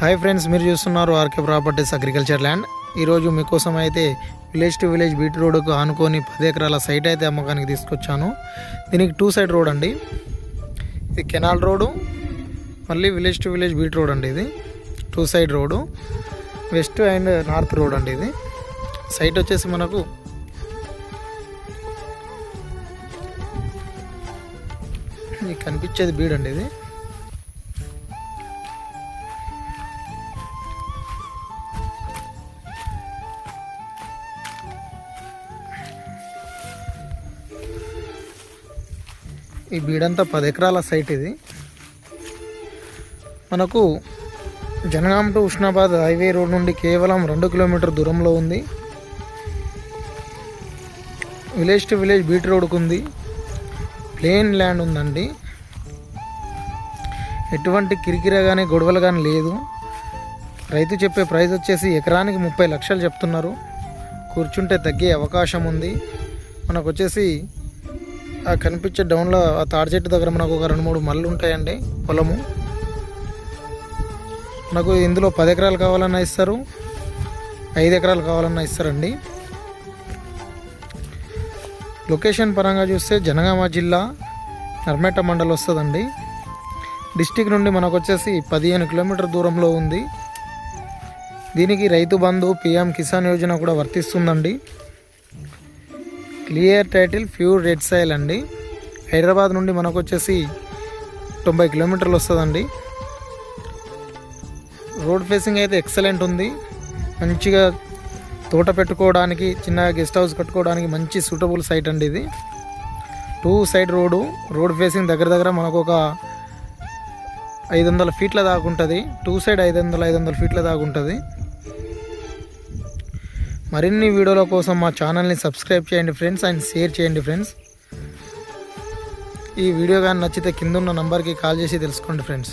Hi friends మీరు చూస్తున్నారు RK properties agriculture land ఈరోజు మీకోసం అయితే విలేజ్ టు విలేజ్ బీట్ రోడ్కు ఆనుకొని పది ఎకరాల సైట్ అయితే అమ్మకానికి తీసుకొచ్చాను. దీనికి టూ సైడ్ రోడ్ అండి. ఇది కెనాల్ రోడ్డు మళ్ళీ village to village beat road అండి ఇది. Two side road west and north road అండి ఇది. సైట్ వచ్చేసి మనకు మీకు కనిపించేది బీడ్ అండి ఇది. ఈ బీడంతా పది ఎకరాల సైట్ ఇది. మనకు Jangaon to Ushnabad highway road నుండి కేవలం రెండు కిలోమీటర్ దూరంలో ఉంది. విలేజ్ టు విలేజ్ బీట్ రోడ్కు ఉంది. ప్లేన్ ల్యాండ్ ఉందండి. ఎటువంటి కిరికిర కానీ గొడవలు కానీ లేదు. రైతు చెప్పే ప్రైస్ వచ్చేసి ఎకరానికి ముప్పై లక్షలు చెప్తున్నారు. కూర్చుంటే తగ్గే అవకాశం ఉంది. మనకు వచ్చేసి ఆ కనిపించే డౌన్లో ఆ తాడి చెట్టు దగ్గర మనకు ఒక రెండు మూడు మళ్ళు ఉంటాయండి పొలము. నాకు ఇందులో పది ఎకరాలు కావాలన్నా ఇస్తారు ఐదు ఎకరాలు కావాలన్నా ఇస్తారండి. లొకేషన్ పరంగా చూస్తే జనగామ జిల్లా నర్మేట మండల్ వస్తుందండి. డిస్టిక్ నుండి మనకు వచ్చేసి పదిహేను కిలోమీటర్ దూరంలో ఉంది. దీనికి రైతు బంధు పిఎం కిసాన్ యోజన కూడా వర్తిస్తుందండి. Clear title pure red soil అండి. హైదరాబాద్ నుండి మనకు వచ్చేసి తొంభై కిలోమీటర్లు వస్తుందండి. రోడ్ ఫేసింగ్ అయితే ఎక్సలెంట్ ఉంది. మంచిగా తోట పెట్టుకోవడానికి చిన్న గెస్ట్ హౌస్ కట్టుకోవడానికి మంచి సూటబుల్ సైట్ అండి ఇది. Two side road road facing దగ్గర దగ్గర మనకు ఒక ఐదు వందల ఫీట్ల దాకా ఉంటుంది. టూ సైడ్ ఐదు వందల ఐదు వందల ఫీట్ల దాకా ఉంటుంది. మరిన్ని వీడియోల కోసం మా ఛానల్ని సబ్స్క్రైబ్ చేయండి ఫ్రెండ్స్ అండ్ షేర్ చేయండి ఫ్రెండ్స్. ఈ వీడియో కానీ నచ్చితే కింద ఉన్న నంబర్కి కాల్ చేసి తెలుసుకోండి ఫ్రెండ్స్.